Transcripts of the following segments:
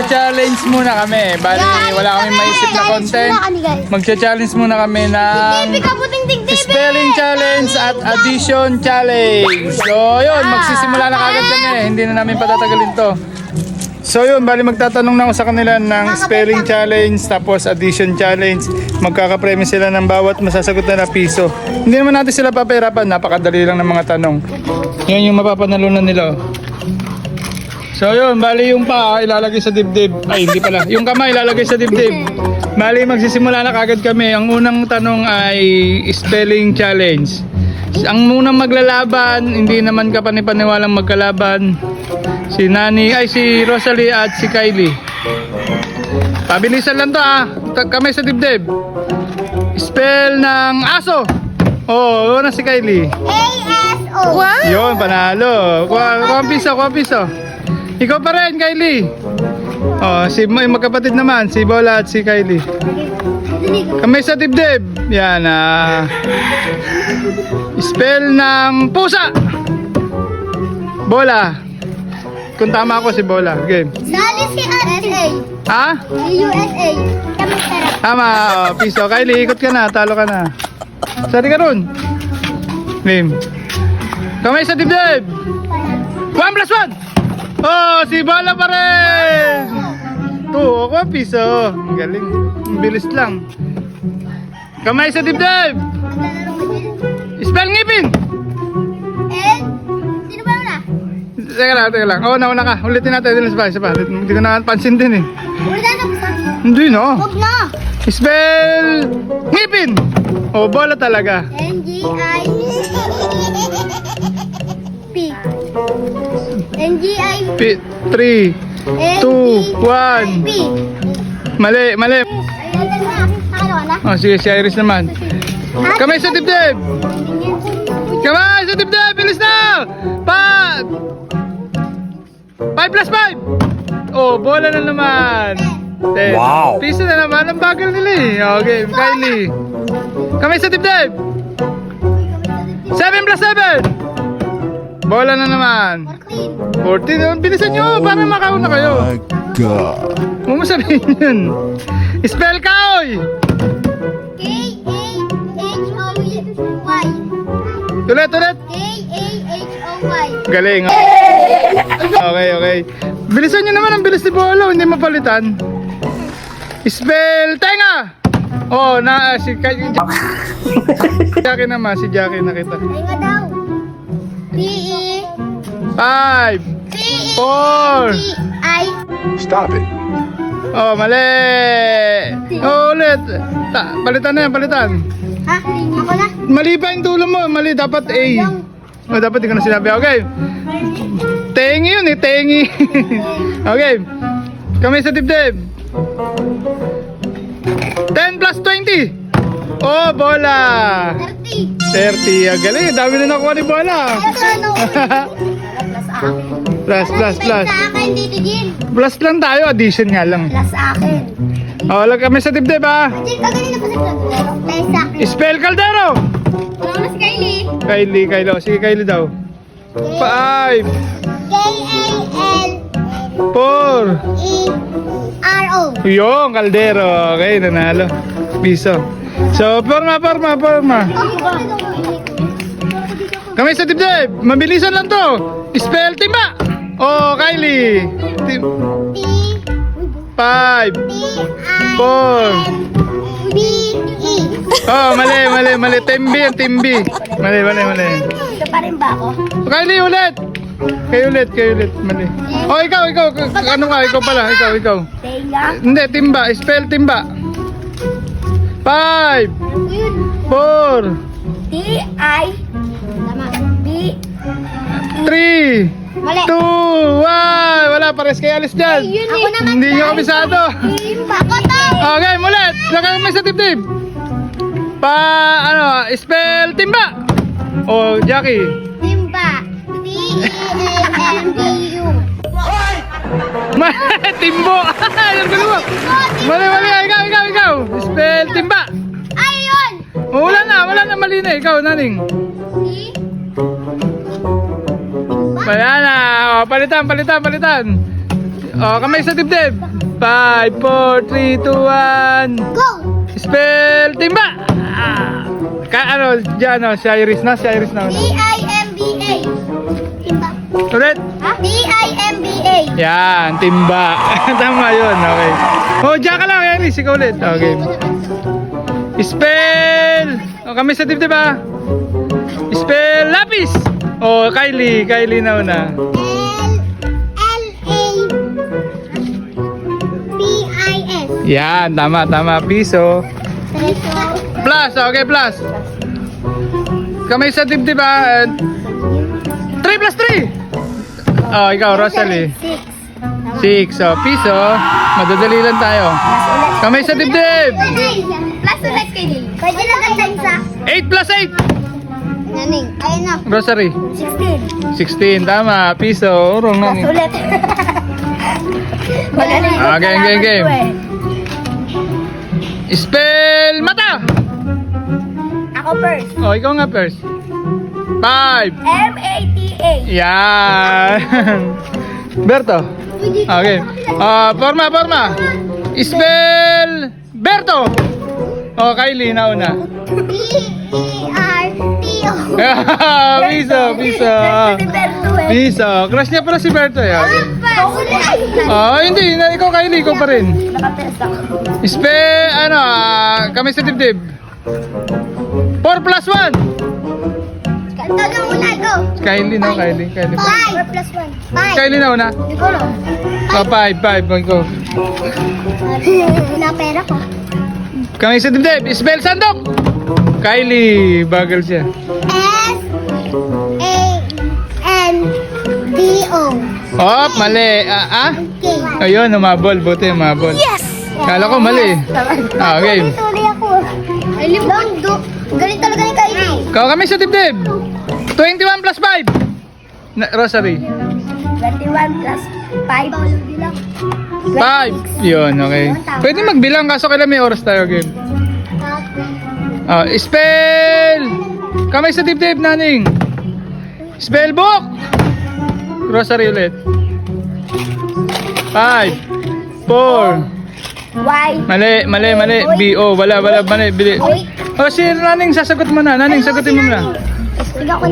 Magcha-challenge muna kami. Bali, wala kaming maisip na content. Magcha-challenge muna kami ng tigtibi! spelling challenge at addition challenge. So, yun, magsisimula na kagad kami. Hindi na namin patatagalin to. So yun, bali magtatanong na ako sa kanila ng spelling challenge tapos addition challenge. Magkakapremyo sila ng bawat masasagot na na piso. Hindi naman natin sila papahirapan, napakadali lang ng mga tanong. Yan yung mapapanalunan nila. So yun, bali yung pa ilalagay sa dibdib. Ay, hindi pala. Yung kamay ilalagay sa dibdib. Bali magsisimula na kagad kami. Ang unang tanong ay spelling challenge. Ang munang maglalaban, hindi naman kapanipaniwalang magkalaban. Si Nani, ay si Rosalie at si Kylie. Pabilisan lang to ah. Kamay sa dibdib. Spell ng aso. Oh, una si Kylie. A-S-O. Wow! Yun, panalo. Kuha, kuha piso, kuha piso. Ikaw pa rin, Kylie. Oh, si may magkapatid naman, si Bola at si Kylie. Kamay sa dibdib. Yan ah. Spell ng pusa. Bola. Kung tama ako si Bola. Game. Sali si USA. Ha? USA. Tama. Oh, piso. Kylie, ikot ka na. Talo ka na. Sari ka ron. Game. Kamay sa dibdib. One plus one. Oh, si Bola pa rin. Two, ako piso. Galing. Bilis lang. Kamay sa dibdib. Spell ngipin. And, sino ba na? Teka lang, teka lang. Oh, nauna ka. Ulitin natin. Ulitin isa pa, isa pa. Hindi ko na pansin din eh. Ulit na na. Hindi no. Huwag na. Spell ngipin. Oh, bola talaga. N-G-I... N-G-I... P 3, Two, one. P. Mali, mali. Oh, sige, si Iris naman. Kamay sa dibdib. Kamay sa dibdib. Bilis na. Pa. 5 plus 5. Oh, bola na naman. Ten. Wow. Piso na naman. Ang bagal nila eh. Okay, Kylie. Kamay sa dibdib. 7 plus 7. Bola na naman. 14. 14. Oh, Bilisan nyo para makauna kayo. My God. Huwag mo sabihin yun. Spell kaoy. K-A-H-O-Y. Tulit, tulit. K-A-H-O-Y. Galing. Okay, okay. Bilisan nyo naman ang bilis ni Bolo, hindi mapalitan. Spell tenga! Oh, na si Ka- Jackie naman, si Jackie nakita. Ay nga daw. P-E... Five. P-E... Four. P-I... Stop it. Oh, mali. Oh, ulit. Ta palitan na yan, palitan. Ha? Ako na? Mali pa yung dulo mo. Mali, dapat A. Oh, dapat di ko na sinabi. Okay. Tengi yun eh, tengi. okay. Kami sa dibdib. 10 plus 20. Oh, bola. 30. 30. Ang galing. Dami na nakuha ni bola. Plus sa akin. plus, plus, plus. Sa akin, Tito Jin. Plus lang tayo. Addition nga lang. Plus sa akin. Oh, lang kami sa dibdib ha. Jin, kaganina pa sa Caldero. Sa akin. Spell Caldero. Wala na si Kylie. Kylie, Kylie. Oh, Sige, Kylie daw. 5, K-A-L... 4, E-R-O. Yung kaldero. Okay, nanalo. Piso. So, forma, forma, forma. Kami sa dibdib. Mabilisan lang to. Spell timba. Oh, Kylie. Tim five. Four. Oh, mali, mali, mali. Timbi timbi. Mali, mali, mali. Ito pa rin ba ako? Kylie, ulit. Kayo ulit, kayo ulit. Mali. Oh, ikaw, ikaw. Ano ka? Ikaw pala. Ikaw, ikaw. Tenga. Hindi, timba. Spell timba. Five. Four. T-I... Tama. B... Three. Mali. Two, one. Wala, pares kayo alis dyan. Ako naman. Hindi nyo kabisado. Ako to. Okay, mulit. Nakamay sa dibdib. Pa, ano, spell timba. Oh, Jackie. Timbo. Alam ko naman. Mali, mali. Ikaw, ikaw, ikaw. Spell timba. Ayun! Oh, wala na, wala na. Mali na. Ikaw, naning. T... Wala na. Oh, palitan, palitan, palitan. Oh, kamay sa dibdib. 5, 4, 3, 2, 1. Go! Spell timba! Ah. Ka ano, dyan ano, si Iris na, si Iris na. Ano. Timba. Ulit. Ha? D-I-M-B-A. Yan, timba. Tama yun, okay. Oh, dyan ka lang, Iris, ikaw ulit. Okay. Spell! O, kami sa dibdib ah. Spell lapis! Oh, Kylie, Kylie na una. L-L-A-P-I-S. Yan, tama, tama. Piso. Peso. Plus, okay, plus. Kamay sa dibdib ah. 3 plus 3! Oh, ikaw, Rosalie. Six. 6. Oh, piso. Madadali lang tayo. Kamay sa dibdib! Plus ulit kay. Pwede na gandang sa 8 plus 8! naning. Ayun na. Rosary. 16. 16, tama. Piso. Urong na. ulit. Magaling. Ah, game, game, game. Spell mata! Ako first. Oh, ikaw nga first. 5. M-A-T-A. Yan. Berto. Okay. Ah, forma, forma. Spell Berto. Oh, Kylie na una. B-E-R-T-O. piso, piso. Piso. Crush niya pala si Berto. eh. Okay. Ah, hindi. Na, ikaw, Kylie. Ikaw pa rin. Spell, ano, ah, kami sa dibdib. 4 plus 1. Ito na muna, go. Kylie, no? Kylie. Kylie. Five. Four plus one. Five. Kylie na una. Siguro. Oh, 5, 5. Go. Na pera ko. Kami sa dibdib. Spell sandok. Kylie. Bagal siya. S A N D O. Oh, mali. Ah, ah? K. Ayun, umabol. Buti umabol. Yes. Kala ko mali. Ah, okay. Tuloy ako. Limang do. Ikaw kami sa dibdib. 21 plus 5. Na, Rosary. 21 plus 5. 5. Yun, okay. Pwede magbilang kaso kailan may oras tayo game. Oh, spell! Kamay sa dibdib, naning. Spell book! Rosary ulit. 5. 4. Y. Mali, mali, mali. B-O. Wala, wala, mali. Bili. Oh, si Naning, sasagot mo na. Naning, sagutin mo na.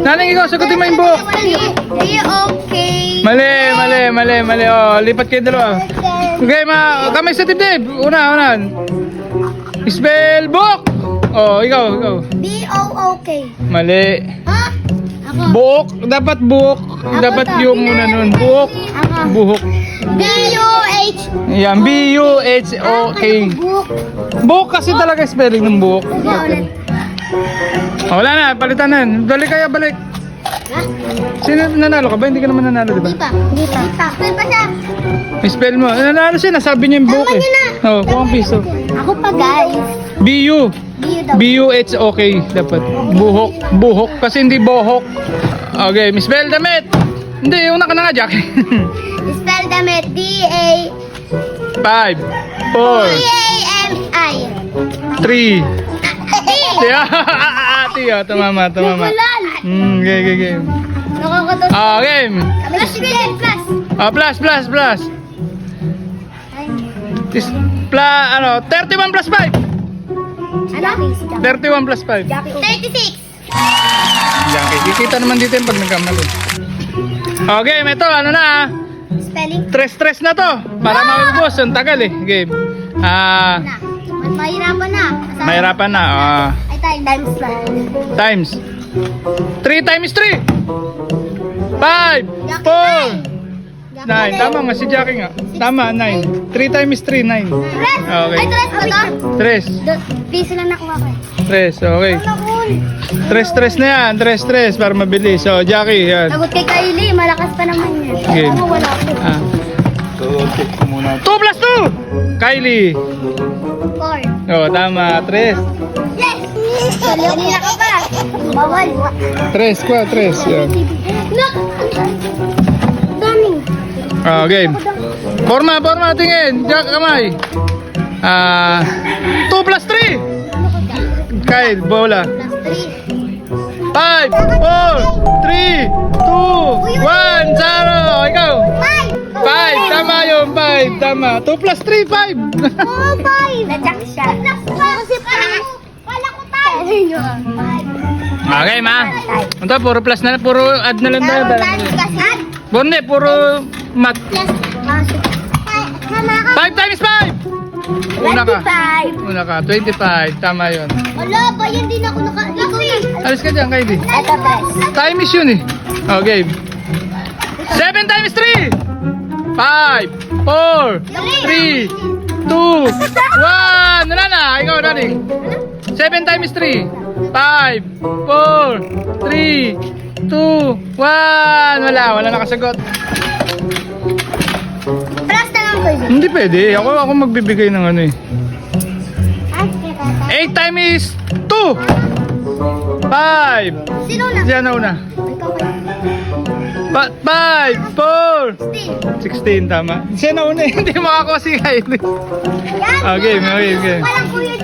Naning, ikaw, sagutin mo yung book. D-O-K. Mali, mali, mali, mali. Oh, lipat kayo dalawa. Okay, ma, kamay sa dibdib. Una, una. Spell book! Oh, ikaw, ikaw. B-O-O-K. Mali. Ha? Ako. Book, dapat book. Dapat yung muna nun. Book. Buhok. B-U-H. Yan, B-U-H-O-K. Book. Book kasi talaga spelling ng ulit. Oh, wala na, palitan na. Dali kaya balik. Ha? Sino nanalo ka ba? Hindi ka naman nanalo, di ba? Hindi pa. Hindi pa. Spell pa siya. May spell mo. Nanalo siya, nasabi niya yung book eh. Oh, buong piso. Ako pa guys. B-U. B-U daw. B-U-H-O-K dapat. Buhok. Buhok. Kasi hindi bohok. Okay, Miss Bell, damit. Hindi, una ka na nga, Jack. Spell damit. D-A. 5, 4, D-A-M-I. 3. D. Ate, oh, tumama, tumama. Bulan. Hmm, okay, okay, okay. Ah, game. Plus, plus, plus. Ah, plus, plus, plus. Tis, pla, ano, 31 plus 5. Ano? 31 plus 5. 36. Jackie, kikita naman dito yung pag nagkamali. Okay, ito, ano na ah. Spelling. Tres-tres na to. Para maubos. Ang tagal eh. Game. Ah. Mas mahirapan na. Sa- mahirapan na. Ah, Ay. Times na. times. 3 times 3. 5, 4, 9. Tama nga si Jackie nga. Tama, 9. 3 times 3, 9. Tres. Okay. Ay, tres ba to? 3. Do- Piso lang nakuha ko. 3, okay. Cool? 3-3 na yan. 3-3 para mabilis. So, Jackie, yan. Sagot kay Kylie. Malakas pa naman yan. Game. Ako wala ko. Ah. 2 plus 2! Kylie. Four. Oh, tama. 3. Yes! Kanina ka pa. Bawal. 3, kwa, 3. Yan. Look! Ah, game. Forma, forma, tingin. Jack, kamay. Ah, 2 plus 3. Kyle, bola. Plus three. 5, 4, 3, 2, 1, 0. Ikaw. Five! 5, tama yun, 5. tama. 2 plus 3, 5. Oh, five. Nadyak siya. Kasi ko tayo. okay, ma. Ito, puro plus na, puro add na lang tayo. Puro puro ka. 5 times 5! Una ka. 25. Una ka, 25. Tama yun. Wala ba, yan din ako naka... Na. Alis ka dyan, Kylie. Ito. Time is yun eh. Okay. 7 times 3! 5, 4, 3, 2, 1! Wala na! Ikaw, Nani. 7 times 3. 5, 4, 3, 2, 1! Wala, wala nakasagot. Yun. Hindi pwede. Ako, ako magbibigay ng ano eh. 8 times is 2! 5! Sino na? Siya na una. Kayo. Pa 5, 4, Still. 16 tama. Siya na una, hindi makakuha si Kylie. Yan. Okay, okay, okay. Walang kuya.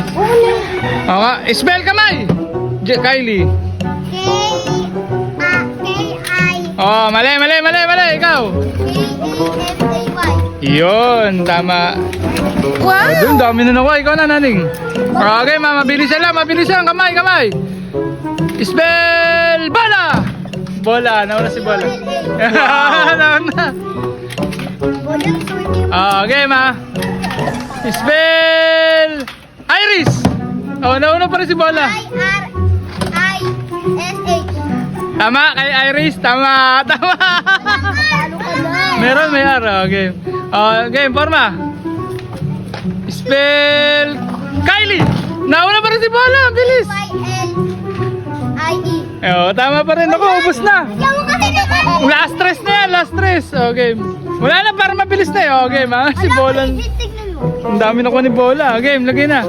Okay, spell kamay! J- Kylie. Oh, mali, mali, mali, mali, ikaw. Yun, tama. Wow. Doon, dami na nakuha. Ikaw na, naning. Okay, ma, mabilisan lang, mabilisan. Kamay, kamay. Spell bola! Bola, nauna si bola. swimming. Ah, Okay, ma. Spell Iris. Oh, nauna pa rin si bola. I. Tama, kay Iris. Tama, tama. Meron, may araw. Okay. Oh, game, forma. Spell Kylie. Nauna pa rin si bola. Bilis. Y. L. I. E. Oh, tama pa rin ako. Ubus na. Last stress na yan, last stress. Okay. Wala na, para mabilis na yun. Okay, ma. Si bola. Ang dami na ko ni bola. Okay, lagay na.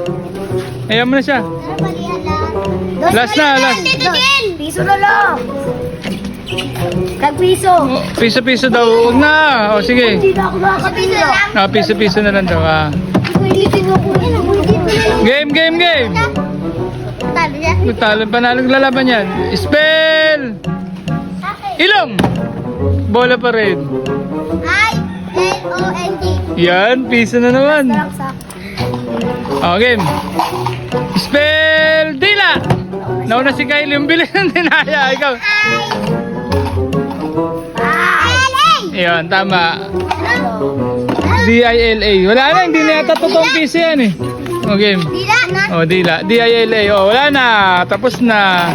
Ayan mo na siya. Last na, last. Piso na lang. Tag-piso. Oh, Piso-piso daw. Huwag na. O, sige. Hindi na ako. Ah, piso-piso na lang daw. Ah. Game, game, game. Talo yan. Talo, panalong lalaban yan. Spell! Ilong! Bola pa rin. I. L. O. N. G. Yan, piso na naman. Sarap sa. O, game. Spell! Nauna si Kylie. Yung bilis ng dinaya. Ikaw. I. L. A. Yan, tama. D-I-L-A. Wala na, hindi na yata totoong piso yan eh. O, game. Dila na. O, Dila. D-I-L-A. O, wala na. Tapos na.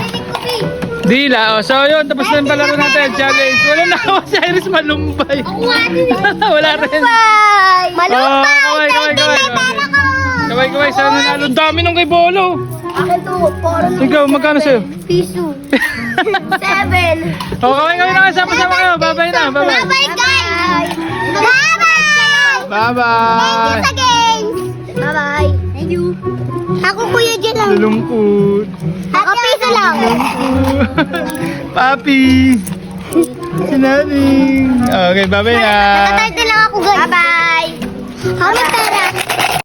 Dila. O, so yun. Tapos na yung palaro natin. Challenge. Wala na ako si Iris malumbay. Wala rin. Malumbay. Oh, kaway, kaway, kaway. Kaway, kaway. Sana. Ang dami nung kay Bolo. Akin to. Parang Ikaw, magkano sa'yo? Piso. Seven. O, kaway, kaway na. Sama-sama kayo. Bye-bye na. Bye-bye. Bye-bye, guys. Bye-bye. Bye-bye. Sa games. Bye-bye. Thank you. Ako kuya dyan lang. Lulungkot. Ako piso lang. Papi. Si Naning. Okay, bye-bye na. Nakatarte lang ako guys. Bye-bye. Kami